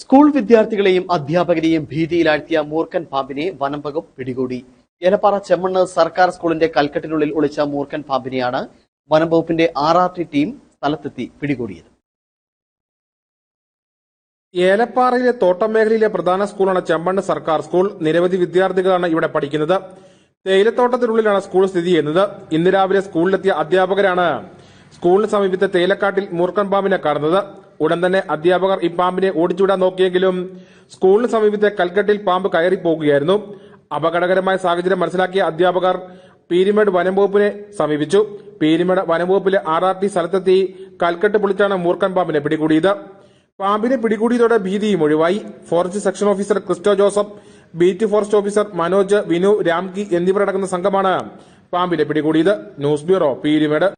School വിദ്യാർത്ഥികളെയും അധ്യാപകരെയും ഭീതിയിലാഴ്ത്തിയ മൂർഖൻ പാമ്പിനെ വനം വകുപ്പ് പിടികൂടി. ഏലപ്പാറ ചെമ്മണ്ണ് സർക്കാർ സ്കൂളിന്റെ കൽക്കെട്ടിനുള്ളിൽ ഒളിച്ച മൂർഖൻ പാമ്പിനെയാണ് വനം വകുപ്പിന്റെ ആർ ആർ ടി ടീം സ്ഥലത്തെത്തി പിടികൂടിയത്. ഏലപ്പാറയിലെ തോട്ടം മേഖലയിലെ പ്രധാന സ്കൂളാണ് ചെമ്മണ്ണ് സർക്കാർ സ്കൂൾ. നിരവധി വിദ്യാർത്ഥികളാണ് ഇവിടെ പഠിക്കുന്നത്. തേയിലത്തോട്ടത്തിനുള്ളിലാണ് സ്കൂൾ സ്ഥിതി ചെയ്യുന്നത്. ഇന്ന് രാവിലെ സ്കൂളിലെത്തിയ അധ്യാപകരാണ് സ്കൂളിന് സമീപത്തെ തേയിലക്കാട്ടിൽ മൂർഖൻ പാമ്പിനെ കാണുന്നത്. ഉടൻ തന്നെ അധ്യാപകർ പാമ്പിനെ ഓടിച്ചുവിടാൻ നോക്കിയെങ്കിലും സ്കൂളിന് സമീപത്തെ കൽക്കട്ടിൽ പാമ്പ് കയറി പോകുകയായിരുന്നു അപകടകരമായ സാഹചര്യം മനസ്സിലാക്കിയ അധ്യാപകർ പീരിമേട് വനംവകുപ്പിനെ സമീപിച്ചു. പീരിമേട് വനംവകുപ്പിലെ ആർ ആർ ടി സ്ഥലത്തെത്തി കൽക്കെട്ട് പൊളിച്ചാണ് മൂർക്കൻ പാമ്പിനെ പിടികൂടിയത്. പാമ്പിനെ പിടികൂടിയതോടെ ഭീതിയും ഒഴിവായി. Forest section officer Christo Joseph beat forest officer Manoj Vinu Ramki എന്നിവരടങ്ങുന്ന സംഘമാണ് പാമ്പിനെ പിടികൂടിയത്. News bureau Peermade.